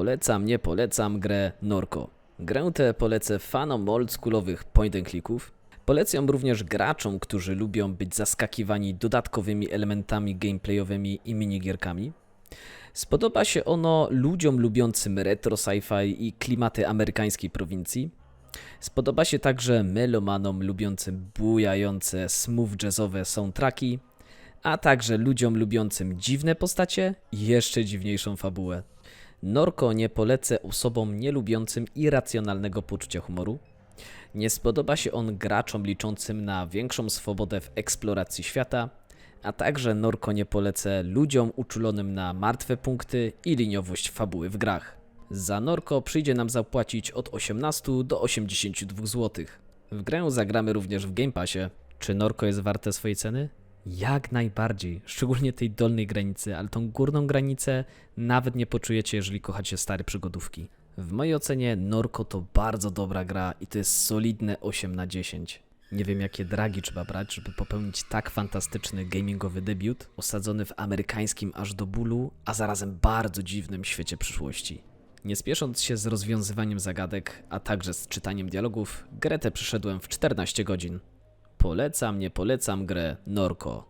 Polecam, nie polecam grę Norco. Grę tę polecę fanom oldschoolowych point and clicków. Polecę ją również graczom, którzy lubią być zaskakiwani dodatkowymi elementami gameplayowymi i minigierkami. Spodoba się ono ludziom lubiącym retro sci-fi i klimaty amerykańskiej prowincji. Spodoba się także melomanom lubiącym bujające smooth jazzowe soundtracki, a także ludziom lubiącym dziwne postacie i jeszcze dziwniejszą fabułę. Norko nie polecę osobom nielubiącym irracjonalnego poczucia humoru. Nie spodoba się on graczom liczącym na większą swobodę w eksploracji świata, a także Norko nie polecę ludziom uczulonym na martwe punkty i liniowość fabuły w grach. Za Norko przyjdzie nam zapłacić od 18 do 82 zł. W grę zagramy również w Game Passie. Czy Norko jest warte swojej ceny? Jak najbardziej, szczególnie tej dolnej granicy, ale tą górną granicę nawet nie poczujecie, jeżeli kochacie stare przygodówki. W mojej ocenie Norko to bardzo dobra gra i to jest solidne 8 na 10. Nie wiem jakie dragi trzeba brać, żeby popełnić tak fantastyczny gamingowy debiut, osadzony w amerykańskim aż do bólu, a zarazem bardzo dziwnym świecie przyszłości. Nie spiesząc się z rozwiązywaniem zagadek, a także z czytaniem dialogów, grę tę przeszedłem w 14 godzin. Polecam, nie polecam grę Norko.